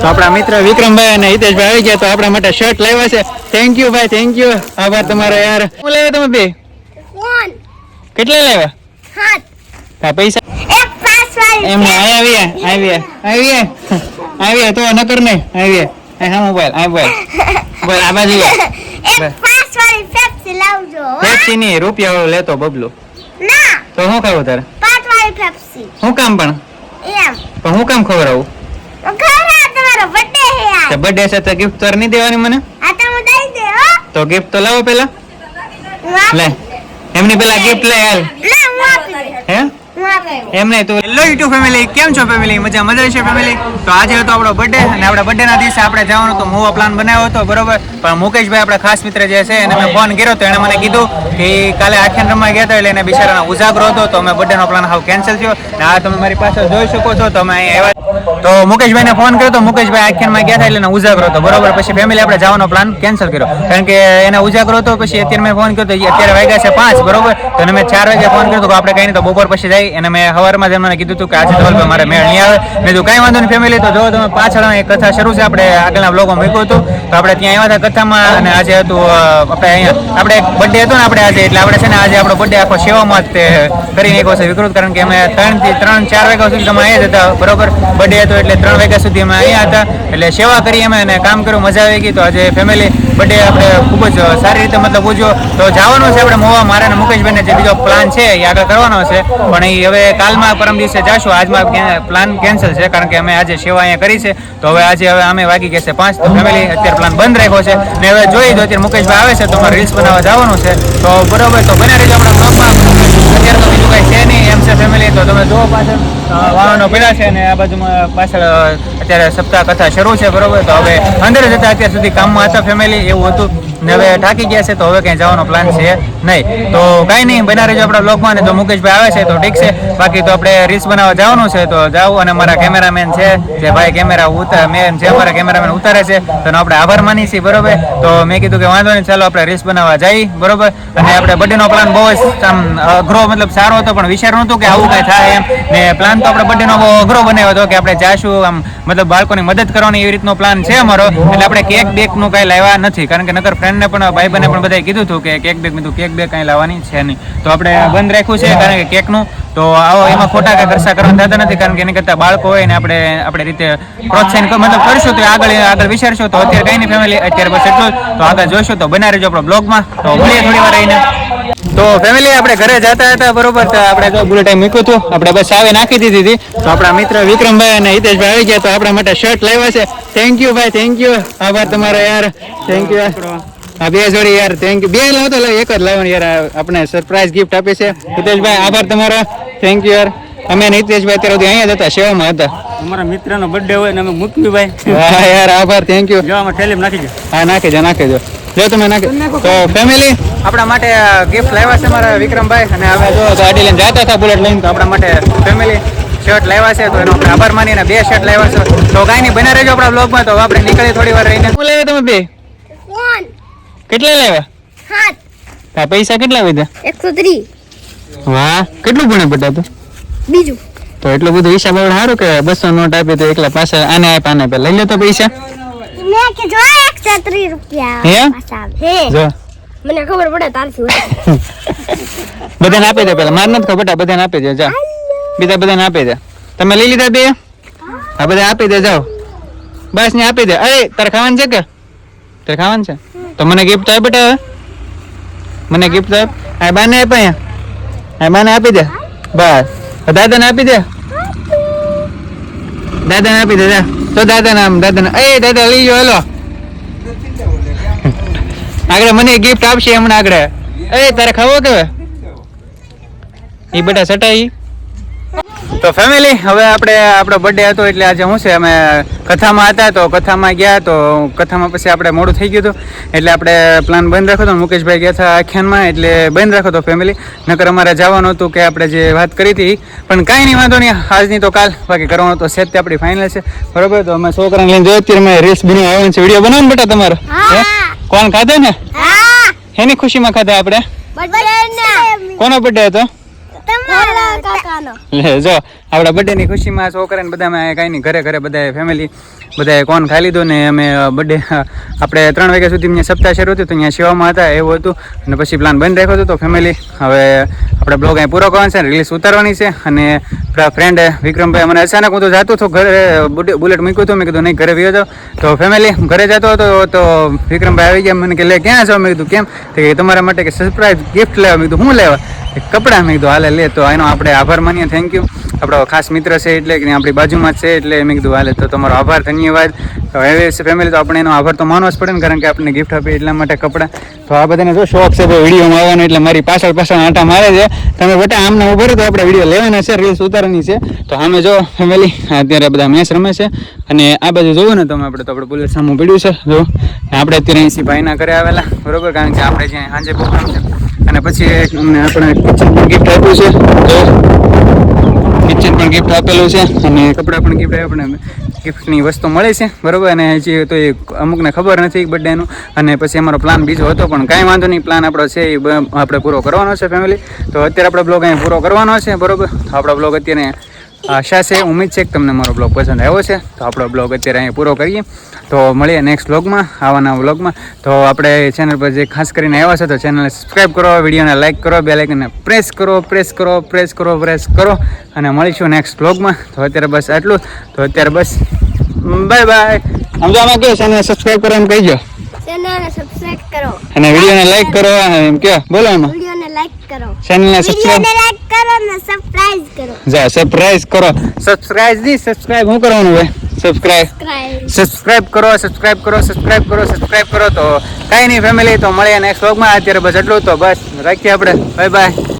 તો આપણા મિત્ર વિક્રમભાઈ અને હિતેશભાઈ આવી ગયા તો આપણા માટે શર્ટ લાવ્યા છે. થેન્ક યુ ભાઈ થેન્ક યુ આભાર તમારો યાર. શું લાવ્યા તમે બે? કેટલા લાવ્યા? હા પૈસા? એમને આવ્યા આવ્યા આવ્યા આવ્યા તો નકર નહીં આવ્યા હા મોબાઈલ આ મોબાઈલ. બોલ આ બાજુ પેપ્સી લાવજો ની રૂપિયા વાળો લેતો બબલો. ના. તો શું ખાવું તારે? પાંચ વાળી પેપ્સી શું કામ પણ? એમ. પણ હું કામ ખબર તો ઘરે તમારો બર્થડે હે યાર તો બર્થડે છે તો ગિફ્ટ તારે નહીં દેવાની મને? આ તો હું દઈ દે હો. તો ગિફ્ટ તો લાવો પેલા. લે એમની પેલા ગિફ્ટ લે હાલ ના હું આપી. હે? હું આપી. દે એમ નહીં તો હેલો યુટ્યુબ ફેમિલી કેમ છો ફેમિલી મજા મજા છે ફેમિલી તો આજે હતો આપણો બર્થડે અને આપણા બર્થડે ના દિવસે આપણે જવાનું તો મોવા પ્લાન બનાવ્યો હતો બરોબર? પણ મુકેશભાઈ આપણા ખાસ મિત્ર જે છે એને મેં ફોન કર્યો તો એને મને કીધું કે કાલે આખ્યાન રમવા ગયા હતા એટલે એને બિચારાનો ઉજાગરો હતો તો અમે બર્થડે નો પ્લાન હાવ કેન્સલ થયો. અને આ તમે મારી પાસે જોઈ શકો છો તો અહીં આવ્યા તો મુકેશભાઈને ફોન કર્યો તો મુકેશભાઈ આખ્યાનમાં ગયા હતા એટલે ઉજાગરો હતો. બરોબર, પછી ફેમિલી આપણે જવાનો પ્લાન કેન્સલ કર્યો. કારણ કે એને ઉજાગરો હતો, પછી અત્યારે મેં ફોન કર્યો તો અત્યારે વાગ્યા છે પાંચ, બરોબર? તો એને મેં ચાર વાગે ફોન કર્યો તો આપણે કઈ તો બપોર પછી જાય. અને મેં સવારમાં જ એમને કીધું હતું કે આજે ધવલભાઈ મારે મેળ નહીં આવે. મેં તો કાંઈ વાંધો નહીં ફેમિલી તો જો, તમે પાછળ એક કથા શરૂ છે. આપણે આગળના બ્લોગમાં મૂક્યું હતું. તો આપણે ત્યાં આવ્યા હતા કથામાં અને આજે હતું આપણે અહીંયા, આપણે એક બર્થડે હતો ને આપણે આજે, એટલે આપણે છે ને આજે આપણો બર્થડે આખો સેવામાં જ તે કરી નાખ્યો છે વિકૃત. કારણ કે અમે ત્રણથી ત્રણ, ચાર વાગ્યા સુધી તમે અહીંયા જ હતા, બરોબર? બર્થડે હતો એટલે ત્રણ વાગ્યા સુધી અમે અહીંયા હતા. એટલે સેવા કરી અમે અને કામ કર્યું, મજા આવી ગઈ. તો આજે ફેમિલી બર્થડે આપણે ખૂબ જ સારી રીતે મતલબ ઉજવ્યો તો જવાનું છે આપણે મોવા. મારે અને મુકેશભાઈને જે બીજો પ્લાન છે, એ આગળ કરવાનો છે. પણ એ હવે કાલમાં પરમ દિવસે જશું. આજમાં પ્લાન કેન્સલ છે, કારણ કે અમે આજે સેવા અહીંયા કરી છે. તો હવે આજે હવે અમે વાગી ગયા છે પાંચ. તો ફેમિલી અત્યારે પ્લાન બંધ રાખ્યો છે. ને હવે જોઈ દો અત્યારે મુકેશભાઈ આવે છે, તો અમારે રીલ્સ બનાવવા જવાનું છે. તો બરોબર, તો બને રહેજો આપણા બ્લોગમાં અત્યારે તો બીજું કાંઈ છે ફેમિલી તો તમે જુઓ પાછળ. વાહનો પડ્યા છે અને આ બાજુમાં પાછળ અત્યારે સપ્તાહ કથા શરૂ છે બરોબર? તો હવે અંદર જ હતા અત્યાર સુધી કામમાં હતા ફેમિલી એવું હતું. ને હવે થાકી ગયા છે તો હવે ક્યાંય જવાનો પ્લાન છે નહીં. તો કાંઈ નહીં બના રહેજો આપણા બ્લોગમાં ને તો મુકેશભાઈ આવે છે તો ઠીક છે. બાકી તો આપણે રીલ્સ બનાવવા જવાનું છે તો જાઓ. અને મારા કેમેરામેન છે જે ભાઈ કેમેરા ઉતાર મેન જે અમારા કેમેરામેન ઉતારે છે તો આપણે આભાર માની છીએ બરોબર? તો મેં કીધું કે વાંધો નહીં ચાલો આપણે રીલ્સ બનાવવા જઈએ બરોબર? અને આપણે બર્થડેનો પ્લાન બહુ જ આમ અઘરો મતલબ સારો હતો પણ વિચાર નહોતું કે આવું કાંઈ થાય એમ. ને પ્લાન તો આપણે બર્થડેનો બહુ અઘરો બનાવ્યો હતો કે આપણે જાશું, આમ મતલબ બાળકોની મદદ કરવાની એવી રીતનો પ્લાન છે અમારો. એટલે આપણે કેક બેકનું કાંઈ લાવ્યા નથી. કારણ કે નકર ફ્રેન્ડને પણ ભાઈબંધને પણ બધાએ કીધું હતું કે કેક બેક મેં કેક બેક કાંઈ લાવવાની છે નહીં. તો આપણે બંધ રાખ્યું છે કારણ કે કેકનું તો આવો એમાં ખોટા કાંઈ ખર્ચા કરવાના થતા નથી કારણ કે એની કરતાં બાળકો હોય ને આપણે આપણે રીતે પ્રોત્સાહન મતલબ કરશું તો આગળ આગળ વિચારશું. તો અત્યારે કઈ નહીં ફેમિલી અત્યારે બસ એટલું તો આગળ જોઈશું. તો બનાવી રહેજો આપણો બ્લોગમાં તો મળીએ થોડી વાર રહીને તો ફેમિલી આપણે ઘરે જતા હતા બરોબર? તો આપણે તો બુલેટ મૂક્યું હતું આપણે બસ આવે નાખી દીધી હતી. તો આપણા મિત્ર વિક્રમભાઈ અને હિતેશભાઈ આવી ગયા તો આપણા માટે શર્ટ લાવ્યા છે. થેન્ક યુ ભાઈ થેન્ક યુ આભાર તમારો યાર. થેન્ક યુ હા બે જોડી યાર થેન્ક યુ બે લાવતો તો એક જ લાવો યાર આપણે સરપ્રાઈઝ ગિફ્ટ આપે છે. હિતેશભાઈ આભાર તમારો. થેન્ક યુ યાર. અમે નિતેશભાઈ હિતેશભાઈ અત્યારે સુધી અહીંયા જ હતા સેવામાં હતા. અમારા મિત્રનો બર્થડે હોય ને અમે મૂક્યું ભાઈ. હા યાર આભાર થેન્ક યુ જો આમાં થેલીમાં નાખી દો. હા નાખી દો નાખી દો. જો તમે નાખી તો ફેમિલી આપણા માટે ગિફ્ટ લાવ્યા છે મારા વિક્રમભાઈ અને હવે જો ગાડી લઈને જતા હતા બુલેટ લઈને તો આપણા માટે ફેમિલી શર્ટ લાવ્યા છે તો એનો આપણે આભાર માનીને બે શર્ટ લાવ્યા છે. તો કાંઈ નહીં બને રહેજો આપણા બ્લોગમાં તો આપણે નીકળીએ થોડી વાર રહીને. શું લાવ્યા તમે બે? કેટલા લાવ્યા? હાથ. આ પૈસા કેટલા વધ્યા એકસો ત્રીસ. વાહ કેટલું ભણે બધા તો? બીજું. તો એટલું બધું હિસાબ આવડે સારું કે બસો નોટ આપી તો એકલા પાસે આને આપ આને લઈ લેતો તો પૈસા. મેં કીધું આ એકસો રૂપિયા. હે? હે. જો. મને ખબર પડે તારથી બધાને આપી દે પેલા. માર નથી ખબર બધાને આપી દે. જા બીજા બધાને આપી દે. તમે લઈ લીધા બે? આ બધા આપી દે. જાઓ. બસ ને આપી દે. અરે તારે ખાવાનું છે કે? તારે ખાવાનું છે? તો મને ગિફ્ટ આપ બેટા મને ગિફ્ટ આપ. આ બાને આપ અહીંયા. આ બાને આપી દે. બસ. દાદાને આપી દે. દાદાને આપી દે. જા. તો દાદા નામ આમ દાદાને એ દાદા લઈ જો હેલો. આગળ મને ગિફ્ટ આપશે હમણાં આગળ. એ તારે ખાવો કે એ બેટા સટાઈ. તો ફેમિલી હવે આપણે આપણો બર્થડે હતો એટલે આજે શું છે અમે કથામાં હતા તો કથામાં ગયા તો કથામાં પછી આપણે મોડું થઈ ગયું હતું. એટલે આપણે પ્લાન બંધ રાખ્યો હતો મુકેશભાઈ ગયા હતા આખ્યાનમાં એટલે બંધ રાખ્યો હતો ફેમિલી નકર અમારે જવાનું હતું કે આપણે જે વાત કરી હતી પણ કાંઈ નહીં વાંધો નહીં. આજની તો કાલ બાકી કરવાનું તો તે આપણી ફાઇનલ છે. બરોબર? તો અમે છોકરાને લઈને જોઈએ. અત્યારે મેં રીલ્સ બની આવ્યો છે. વીડિયો બનાવો ને બેટા તમારો. હે? કોણ ખાધે ને? હા. એની ખુશીમાં ખાધા આપણે? કોનો બર્થડે હતો? જો આપણા બર્થડે ની ખુશીમાં છોકરાને બધા કઈ કાંઈ નહીં ઘરે ઘરે બધા ફેમિલી બધાએ કોણ ખાઈ લીધો ને અમે બર્થડે આપણે ત્રણ વાગ્યા સુધી અહીંયા સપ્તાહ શરૂ હતું તો અહીંયા સેવામાં હતા એવું હતું. અને પછી પ્લાન બંધ રાખ્યો હતો તો ફેમિલી હવે આપણે બ્લોગ અહીં પૂરો કરવાનો છે રિલીઝ ઉતારવાની છે. અને આપણા ફ્રેન્ડ વિક્રમભાઈ મને અચાનક હું તો જાતો હતો ઘરે બુડે- બુલેટ મૂક્યું હતું મેં કીધું નહીં ઘરે વ્યો તો ફેમિલી ઘરે જતો હતો તો વિક્રમભાઈ આવી ગયા મને કે લે ક્યાં છો મેં કીધું કેમ? તો કે તમારા માટે કે સરપ્રાઈઝ ગિફ્ટ લેવા. મેં કીધું શું લેવા? કપડાં મેં કીધું, હાલે, લે. તો એનો આપણે આભાર માનીએ. થેન્ક યુ આપણો ખાસ મિત્ર છે એટલે કે આપણી બાજુમાં જ છે એટલે મેં કીધું, હાલે, તો તમારો આભાર, ધન્યવાદ. તો હવે ફેમિલી તો આપણે એનો આભાર તો માનવો જ પડે ને, કારણ કે આપણને ગિફ્ટ આપી એટલા માટે કપડાં. તો આ બધાને જો શોખ છે વિડીયોમાં આવવાનો, એટલે મારી પાછળ પાછળ આંટા મારે છે. તમે બટા આમને ઊભો તો આપણે વીડિયો લેવાના છે રીલ્સ ઉતારવાની છે. તો આમે જો ફેમિલી અત્યારે બધા મેચ રમે છે. અને આ બાજુ જોવો ને તમે આપણે, તો આપણે બુલેટ સામું પડ્યું છે. જો, આપણે અત્યારે અહીંથી ભાઈના ઘરે આવેલા, બરોબર? કારણ કે આપણે જ્યાં સાંજે પ્રોગ્રામ છે. અને પછી અમને આપણે કિચન ગિફ્ટ આપ્યું છે. કિચન પણ ગિફ્ટ આપેલું છે અને કપડાં પણ ગિફ્ટ આપણે ગિફ્ટની વસ્તુ મળે છે, બરોબર? અને હજી તો એ અમુકને ખબર નથી બર્થડેનું અને પછી અમારો પ્લાન બીજો હતો, પણ કાંઈ વાંધો નહીં પ્લાન આપણો છે એ આપણે પૂરો કરવાનો છે ફેમિલી તો અત્યારે આપણે બ્લોગ અહીં પૂરો કરવાનો છે, બરોબર? તો આપણો બ્લોગ અત્યારે આશા છે ઉમેદ છે કે તમને મારો બ્લોગ પસંદ આવ્યો છે. તો આપણો બ્લોગ અત્યારે અહીં પૂરો કરીએ. તો મળીએ નેક્સ્ટ બ્લોગમાં આવાના બ્લોગમાં તો આપણે ચેનલ પર જે ખાસ કરીને આવ્યા છે તો ચેનલને સબસ્ક્રાઈબ કરો વિડીયોને લાઇક કરો બે લાઇકને પ્રેસ કરો પ્રેસ કરો પ્રેસ કરો પ્રેસ કરો. અને મળીશું નેક્સ્ટ બ્લોગમાં તો અત્યારે બસ આટલું તો અત્યારે બસ બાય બાય આમાં કહો ચેનલ સબસ્ક્રાઈબ કરો એમ કહીજો ચેનલને સબસ્ક્રાઇબ કરો. અને વિડીયોને લાઇક કરો એમ કહો. બોલો એમાં. કરો. ચેનલને સબસ્ક્રાઇબ લાઈક કરો ને સરપ્રાઈઝ કરો. જા સરપ્રાઈઝ કરો. સબસ્ક્રાઇબ નહીં સબસ્ક્રાઇબ શું કરવાનું હોય? સબસ્ક્રાઇબ સબસ્ક્રાઇબ સબસ્ક્રાઇબ કરો સબસ્ક્રાઇબ કરો સબસ્ક્રાઇબ કરો સબસ્ક્રાઇબ કરો. તો કાંઈ નહીં ફેમિલી તો મળીએ નેક્સ્ટ વ્લોગમાં અત્યારે બસ એટલું તો. બસ રાખીએ આપણે. Bye bye